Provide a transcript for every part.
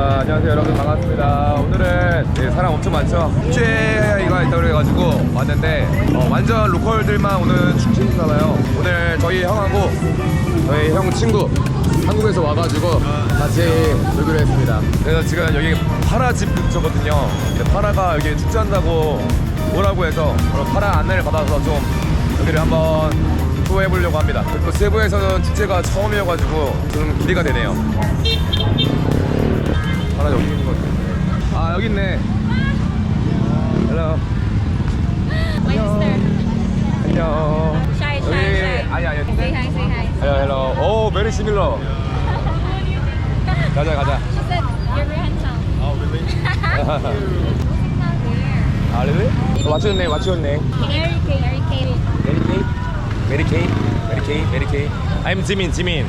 아, 안녕하세요 여러분. 반갑습니다. 오늘은 네, 사람 엄청 많죠? 축제가 있다고 그래가지고 왔는데 어, 완전 로컬들만 오는 축제인가봐요. 오늘 저희 형하고 저희 형 친구 한국에서 와가지고 같이 놀기로 했습니다. 그래서 지금 여기 파라 집 근처거든요. 파라가 여기 축제한다고 오라고 해서 그럼 파라 안내를 받아서 좀 여기를 한번 투어해보려고 합니다. 또 세부에서는 축제가 처음이어가지고 좀 기대가 되네요 하나 여기 있는 것 같은데. 아 여기 있네. sister. 안녕. Shy, shy, 여기 shy. 아니 아니. Say hi, say hi. 헬로 헬로. 오 베리 시밀러. 가자 가자. She said you're very handsome. 아 really? 아 really? What's your name? What's your name? Mary Kay. Mary Kay. Mary Kay. Mary Kay. Mary Kay. Mary Kay. I'm Jimin. Jimin.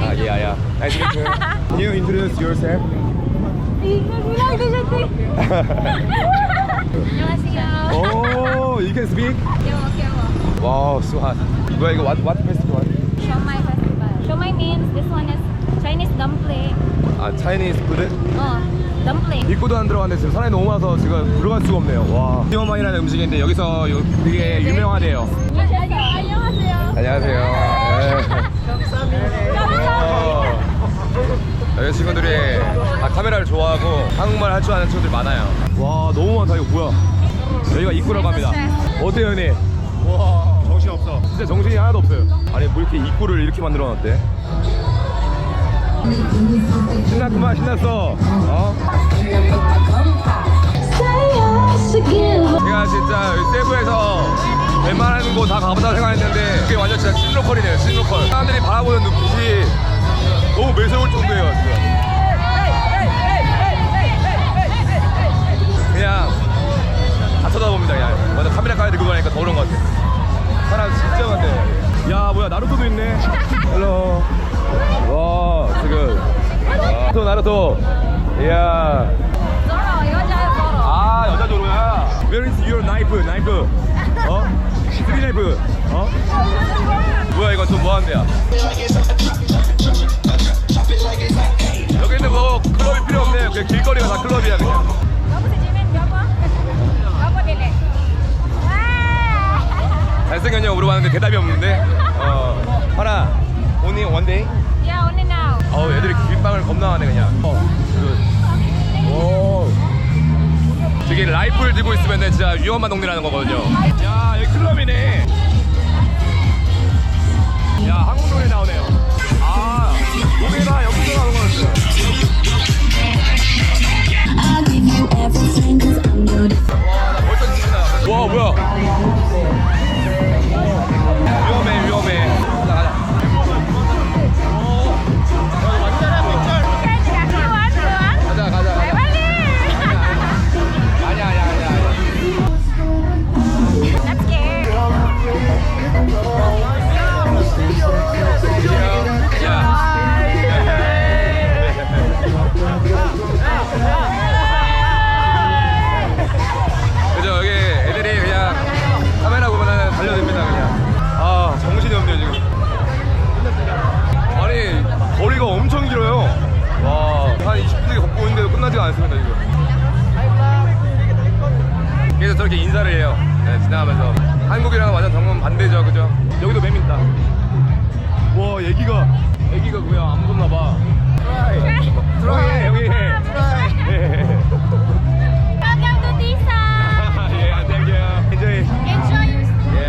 아 yeah yeah. Nice to meet you. Can you introduce yourself? 안녕하세요. oh, you can speak? 귀여워, 귀여워. Wow, so hot. 뭐야 이거 what what festival? Show my festival. Show my means this one is Chinese dumpling. 아 Chinese food? 어, dumpling. 입구도 안 들어갔는데 지금 사람이 너무 많아서 지금 들어갈 수가 없네요. 와. 티어마이라는 음식인데 여기서 요- 되게 유명하대요. 안녕하세요. 안녕하세요. 네. 어, 여기 친구들이 다 카메라를 좋아하고 한국말 할 줄 아는 친구들 많아요. 와 너무 많다 이거 뭐야? 여기가 입구라고 합니다. 어때요 형님? 와 정신 없어. 진짜 정신이 하나도 없어요. 아니 뭐 이렇게 입구를 이렇게 만들어 놨대? 신났구만 신났어. 어? 제가 진짜 여기 세부에서 웬만한 곳 다 가보다 생각했는데 이게 완전 진짜 찐로컬이네요 찐로컬 사람들이 바라보는 눈빛이 너무 매서울 정도예요 지금 그냥 다 쳐다봅니다 그냥. 완전 카메라까지 들고 가니까 더 그런 것 같아 사람 진짜 많네. 야 뭐야 나루토도 있네. 헬로. 와 지금. 와, 또 나루토. 이야. 아 여자 조로야. Where is your knife? knife? 어? 스리 나이프 어? 뭐야 이거 좀 뭐하는 데야 그냥 길거리가 다 클럽이야 그냥! 잘생겼냐고 물어봤는데 대답이 없는데? 어 하나 one day? Yeah, only now. 어우 애들이 길빵을 겁나 하네 그냥. 어, 그, 오. 저기 라이프를 들고 있으면 진짜 위험한 동네라는 거거든요. 야 여기 클럽이네. 야 한국 노래 나오네요. 아 노래가 여기서 나오는 거였어요 you everything cause I'm 나지가 않습니다 지금 그래서 저렇게 인사를 해요 네, 지나가면서 한국이랑 완전 정문 반대죠 그죠 여기도 뱀 있다 와 애기가 애기가 뭐야 안 무섭나봐 트라이 여기 예. Welcome to. 예, thank you. Enjoy. Enjoy your stay. 예.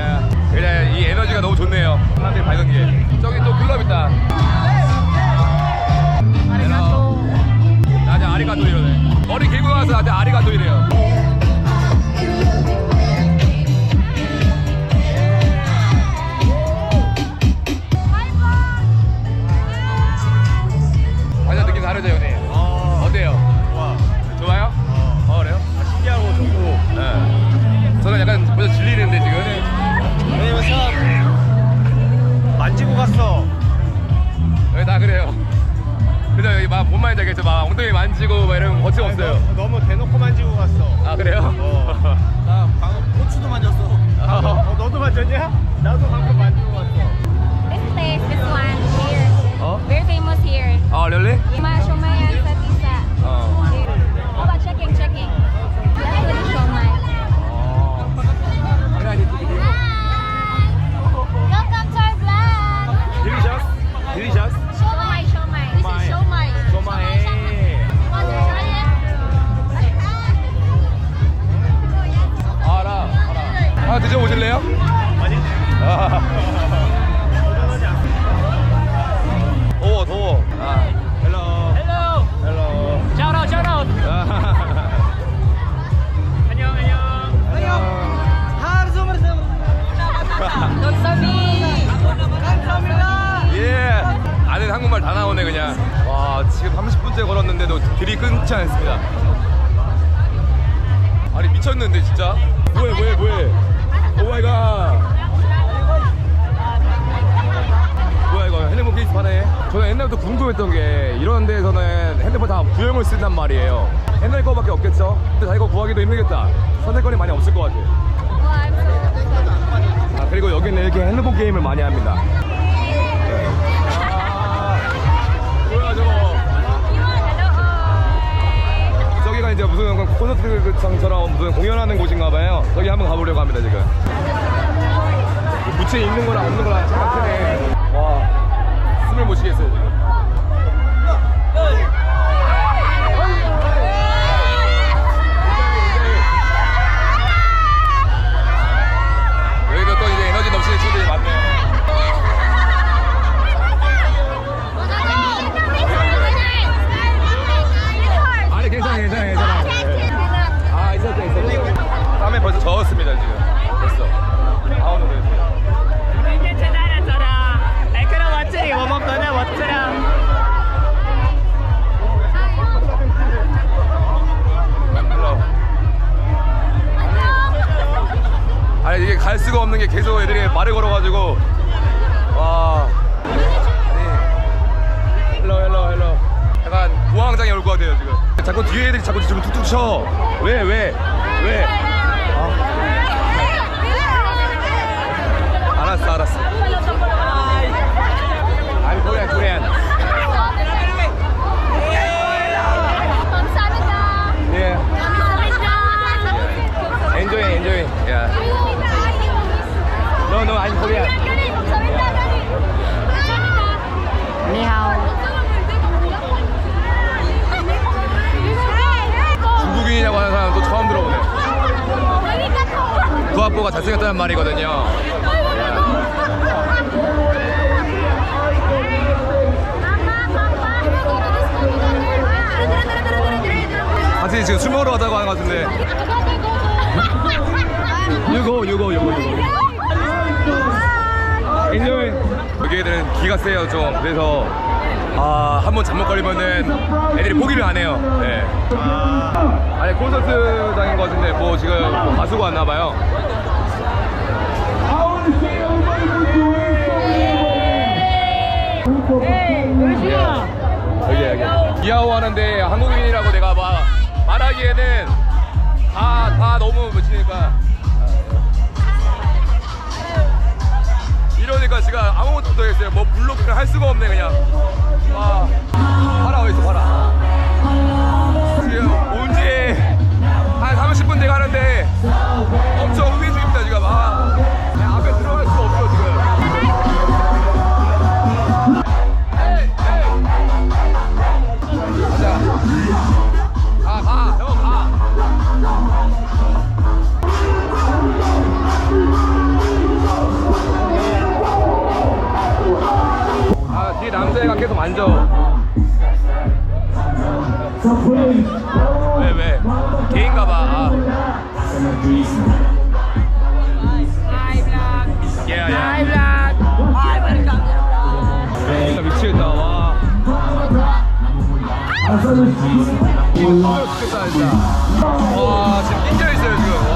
그래 이 에너지가 너무 좋네요. 사람들이 밝은 게. 저기 또 클럽 있다. 아리가또 이러네. 머리 길고 가서 나한테 아리가또 이래요. 와 지금 30분째 걸었는데도 길이 끊지 않습니다. 아니 미쳤는데 진짜. 뭐해 뭐해 뭐해. 오 마이 갓. 뭐야 이거 핸드폰 케이스 파네. 저는 옛날부터 궁금했던 게 이런 데에서는 핸드폰 다 구형을 쓴단 말이에요. 옛날 거밖에 없겠죠. 근데 자 이거 구하기도 힘들겠다. 선택권이 많이 없을 것 같아. 아, 그리고 여기는 이렇게 핸드폰 게임을 많이 합니다. 무슨 공연하는 곳인가 봐요. 저기 한번 가보려고 합니다 지금. 부채 있는 거랑 없는 거랑 차가 크네. 와, 숨을 못 쉬겠어요 벌써 젖었습니다 지금. 됐어. 아 오늘 됐어. 이제 제다라잖아. 날카로운 멋지리 워업 너네 hello. 아니 이게 갈 수가 없는 게 계속 애들이 말을 걸어가지고 와. 아니 헬로 헬로 헬로. 약간 부항장에 올것 같아요 지금. 자꾸 뒤에 애들이 자꾸 좀 툭툭 쳐. 왜 왜? 왜? 잘생겼다는 말이거든요. 같이 지금 술 먹으러 가자고 하는 것 같은데. 유고 유고 유고 유고. 인조이. 여기 애들은 기가 세요 좀. 그래서 아 한번 잘못 걸리면은 애들이 포기를 안 해요. 네. 아니 콘서트장인 것 같은데 뭐 지금 뭐 가수가 왔나 봐요. 여기 여기. 이하오 하는데 한국인이라고 내가 막 말하기에는 다 다 너무 멋지니까. 이러니까 제가 아무것도 못하겠어요. 뭐 블로그를 할 수가 없네 그냥. 아, 죽겠다, 진짜. 와, 지금 낑겨있어요, 지금.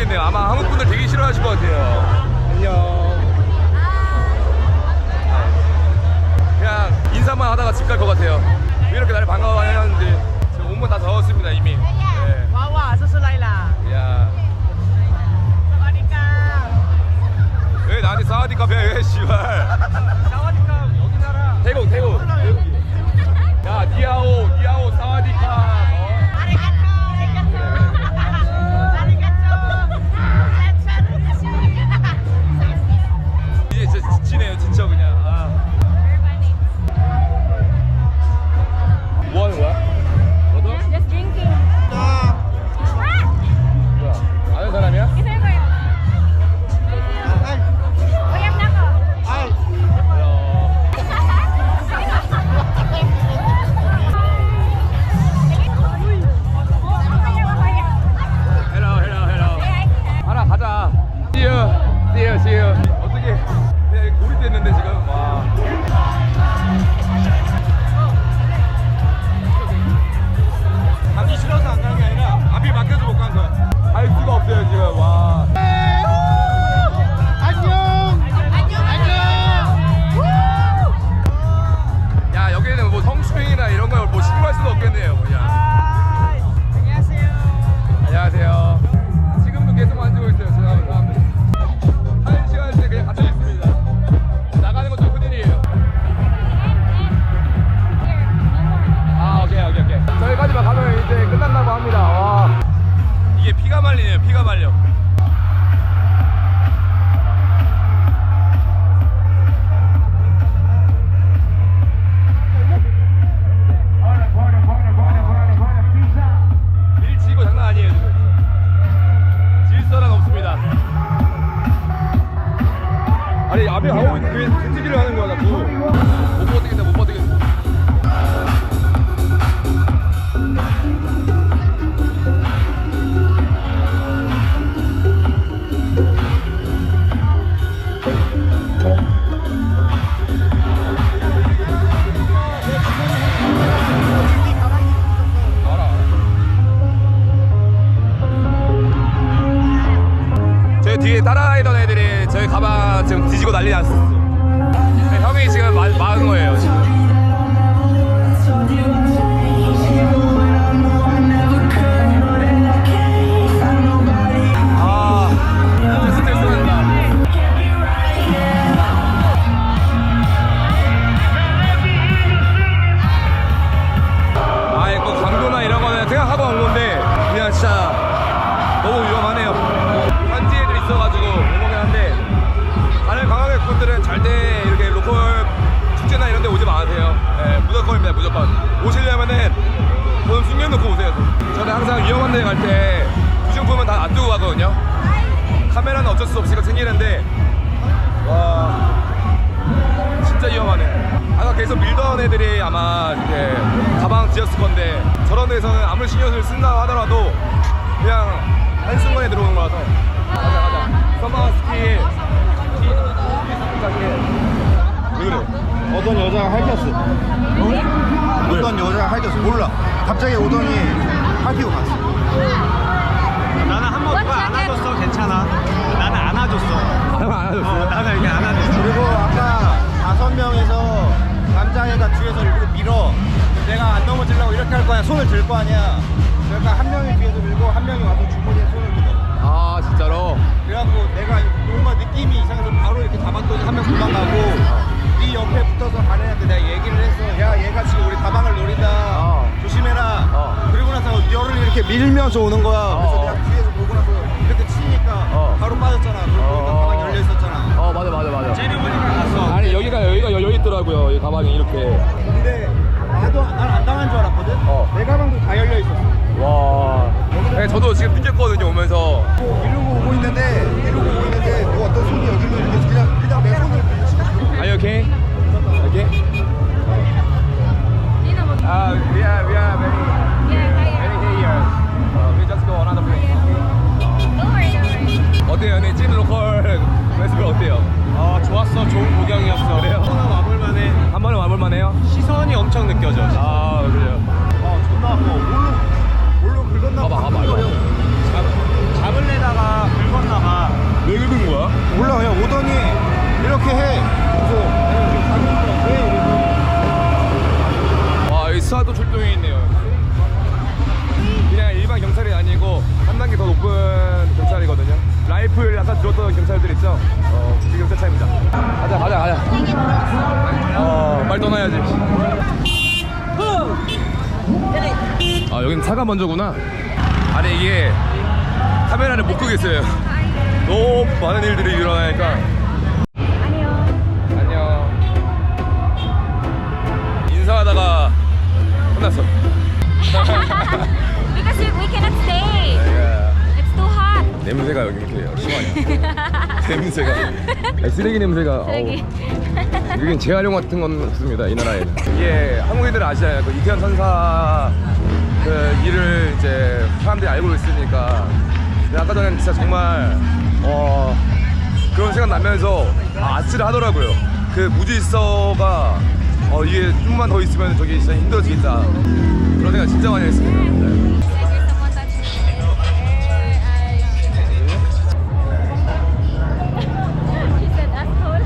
드리겠네요. 아마 한국 분들 되게 싫어하실 것 같아요. 안녕. 그냥 인사만 하다가 집 갈 것 같아요. 왜 이렇게 나를 반가워하는지 지금 온몸 다 더웠습니다 이미. 네. 와와 수술라이라. 야. 사와디카. 왜 나한테 사와디 카페야 왜 씨발. 사와디카 여기 나라. 태국 태국. 야 네, 지었을 건데 저런 데서는 아무리 신경을 쓴다 하더라도 그냥 한순간에 들어오는 거라서 가자 가자 서머 스키 왜 그래? 어떤 여자가 핥혔어. 어떤 여자가 핥혔어. 몰라. 갑자기 오더니 핥히고 갔어. 나는 한번 누가 안아줬어. 괜찮아. 나는 안아줬어. 안 어? 나는 이게 안아줬어. 그리고 아까 다섯 명에서 남자애가 뒤에서 일부러 밀어. 내가 안 넘어지려고 이렇게 할 거야. 손을 들 거 아니야. 그러니까 한 명이 뒤에서 밀고 한 명이 와서 주머니에 손을 들어. 아 진짜로? 그래갖고 내가 뭔가 느낌이 이상해서 바로 이렇게 잡았더니 한 명 도망가고 네 옆에 붙어서 가는 애한테 내가 얘기를 했어 야 얘가 지금 우리 가방을 노린다 어. 조심해라 어. 그리고 나서 열을 이렇게 밀면서 오는 거야 그래서 어. 내가 뒤에서 보고 나서 이렇게 치니까 어. 바로 빠졌잖아 그러고 보니까 어. 가방 열려 있었잖아 어 맞아 맞아 맞아 째려보니까 갔어 아니 여기가 여기가 열려 있더라고요 이 가방이 이렇게 어. 내 가방도 다 열려 있었어 와 네, 저도 지금 느꼈거든요 오면서 이러고 오고 있는데 이러고 오고 있는데 누가 어떤 손이 여기로 이렇게 그냥 그냥 내 손을 Are you okay? Okay? 이렇게 해 와, 이 스와도 출동이 있네요. 그냥 일반 경찰이 아니고 한 단계 더 높은 경찰이거든요. 라이플 아까 들었던 경찰들 있죠? 어, 그 경찰차입니다. 가자, 가자, 가자. 어, 빨리 떠나야지. 아, 여긴 차가 먼저구나. 아니, 이게 카메라를 못 끄겠어요. 너무 많은 일들이 일어나니까. 끝났어. Because we, we cannot stay. It's too hot. 냄새가 여기 이렇게 심하냐? 냄새가. 아니, 쓰레기 냄새가. 쓰레기. 어우. 여긴 재활용 같은 건 없습니다. 이 나라에는. 이게 한국인들은 아시잖아요. 그 이태원 선사 그 일을 이제 사람들이 알고 있으니까. 근데 아까 전에 진짜 정말 어 그런 생각 나면서 아, 아찔하더라고요. 그 무질서가 어 이게 좀만 더 있으면 저기 진짜 힘들어지겠다. 그런 생각 진짜 많이 했습니다. 네. Said asshole.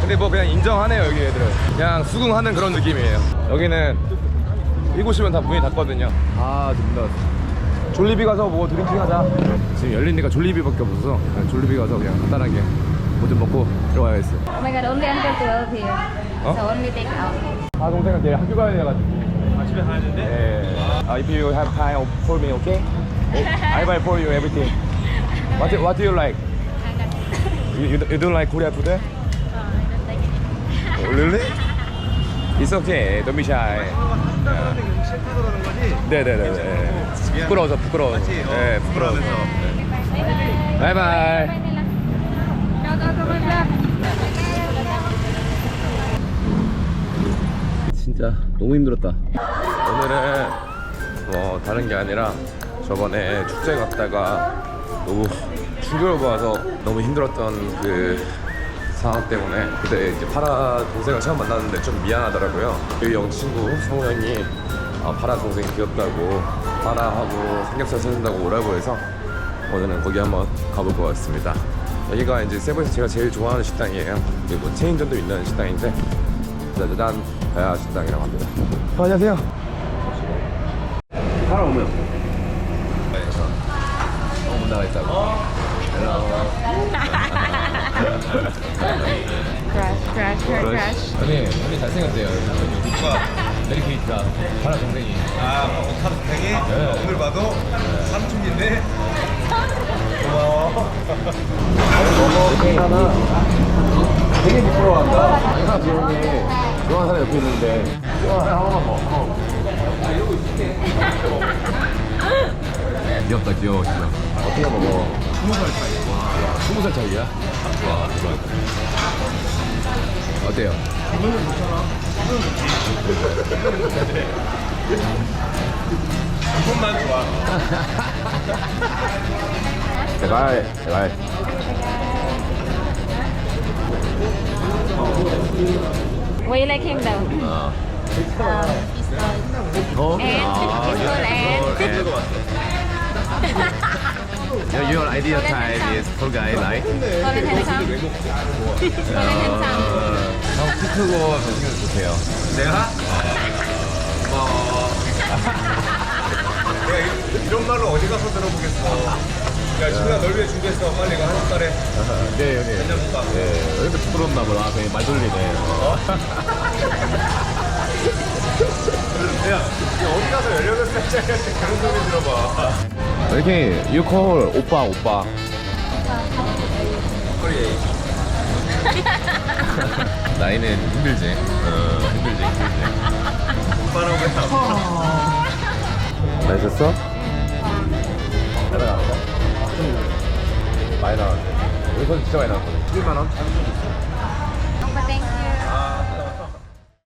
근데 뭐 그냥 인정하네요 여기 애들은 그냥 수긍하는 그런 느낌이에요 여기는 이곳이면 다 문이 닫거든요 아 진짜 졸리비 가서 뭐 드링킹 하자 지금 열린 데가 졸리비밖에 없어서 졸리비 가서 그냥 간단하게 뭐 좀 먹고 들어와야겠어요 Oh my god, only until 12 here. Huh? So only take out. 아 동생은 내일 학교 가야 돼가지고 아 집에 가야 되는데? 예. Uh, if you have time for me, okay? I buy for you everything. What do, what do you like? You, you, you don't like Korea food? Oh, I don't like it. Oh, really? It's okay. Don't be shy. 그런데 싫다 그러는 거지? 네네네. 부끄러워서 부끄러워서. 맞지? 어, 네, 부끄러워서. 바이바이. Bye nila. Shout out to my vlog. 진짜 너무 힘들었다. 오늘은 뭐 다른 게 아니라 저번에 축제 갔다가 너무 충격을 받아서 너무 힘들었던 그 상황 때문에 그때 이제 파라 동생을 처음 만났는데 좀 미안하더라고요. 그영 친구 성우 형이 아, 파라 동생이 귀엽다고 파라하고 삼겹살 사준다고 오라고 해서 오늘은 거기 한번 가볼 것 같습니다. 여기가 이제 세부에서 제가 제일 좋아하는 식당이에요. 그리고 체인점도 있는 식당인데 짜자잔 가야 식당이라고 합니다. 어, 안녕하세요. 살아오면. 네, 저. 어, 못 나가 있다고. Crush, crush. 언니, 언니 잘생겼대요. 누가? 메리케이트가 파라 동생이. 아 오타 동생이 오늘 봐도 삼촌인데 고마워 너무 괜찮아. 되게 부끄러워한다. 아니야, 조용히. 좋아하는 사람 옆에 있는데. 한 번만 먹어. 귀엽다, 귀여워, 진짜. 어떻게 먹어? 스무 살 차이. 와, 스무 살 차이야? 와, 대박. 어때요? 손만 좋아. 제갈, 제갈. You like him though? 어. Um, 어? And 아, peaceful and Your, your ideal type is tall guy, right? tall and handsome. And handsome. 형, 키 크고 잘생겨서 좋대요. 내가? 어. 내가 이- 이런 말로 어디 가서 들어보겠어. 야, 친구야, 널 위해 준비했어. 빨리 가. 한국 달에. 네, 형님. 한잔 볼까? 네, 여기도 부끄럽나 보다. 그냥 말 돌리네. 야, 어디 가서 18살 짜리한테 그런 소리 들어봐. 이렇게 you call 오빠, 오빠. 그래. 나이는 힘들지. 어, 힘들지, 힘들지. 오빠라고 했다. 맛있었어? 잘 나왔어? 많이 나왔 네. 여기서 진짜 많이 나왔거 든. 1만 원? 3만 원. 오빠 땡 큐.